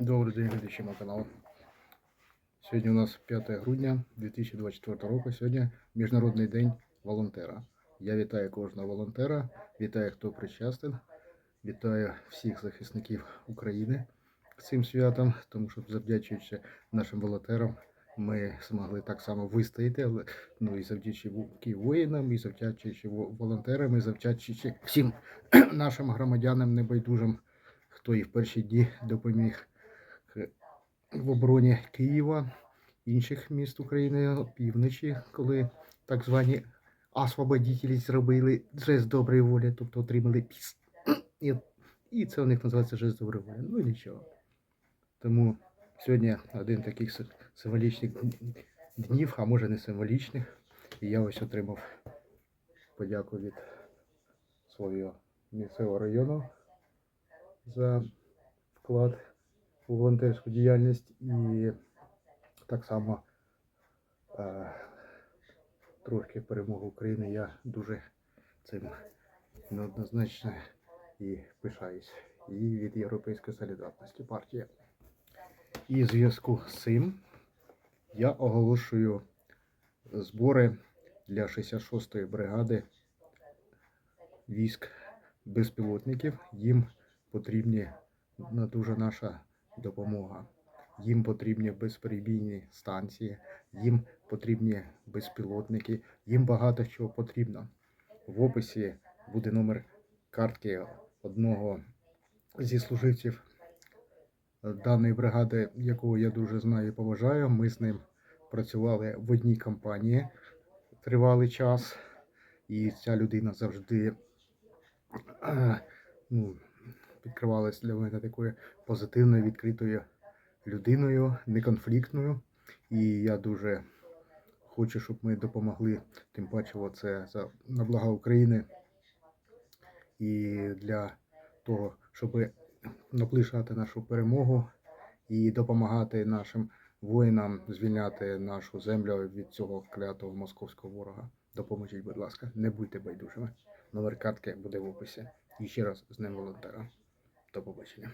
Добрий день, глядачі мого каналу. Сьогодні у нас 5 грудня 2024 року. Сьогодні Міжнародний день волонтера. Я вітаю кожного волонтера, вітаю, хто причастен, вітаю всіх захисників України цим святом, тому що завдячуючи нашим волонтерам, ми змогли так само вистояти, але ну і завдячуючи воїнам, і завдячуючи волонтерам, і завдячуючи всім нашим громадянам небайдужим, хто і в перші дні допоміг в обороні Києва, інших міст України, півночі, коли так звані освободителі зробили жест доброї волі, тобто отримали піс. І, і це у них називається жест доброї волі. Ну нічого. Тому сьогодні один таких символічних днів, а може не символічних. І я ось отримав подяку від свого місцевого району за вклад волонтерську діяльність і так само е, трошки перемогу України. Я дуже цим неоднозначно і пишаюсь. І від Європейської солідарності партії. І в зв'язку з цим я оголошую збори для 66-ї бригади військ безпілотників. Їм потрібні на дуже наша допомога. Їм потрібні безперебійні станції, їм потрібні безпілотники, їм багато чого потрібно. В описі буде номер картки одного зі служивців даної бригади, якого я дуже знаю і поважаю. Ми з ним працювали в одній компанії тривалий час, і ця людина завжди е, ну, відкривалась для мене такою позитивною, відкритою людиною, неконфліктною. І я дуже хочу, щоб ми допомогли, тим паче, це за на блага України і для того, щоб наближати нашу перемогу і допомагати нашим воїнам звільняти нашу землю від цього клятого московського ворога. Допоможіть, будь ласка, не будьте байдужими. Номер картки буде в описі. І ще раз з ним волонтера. До побачення.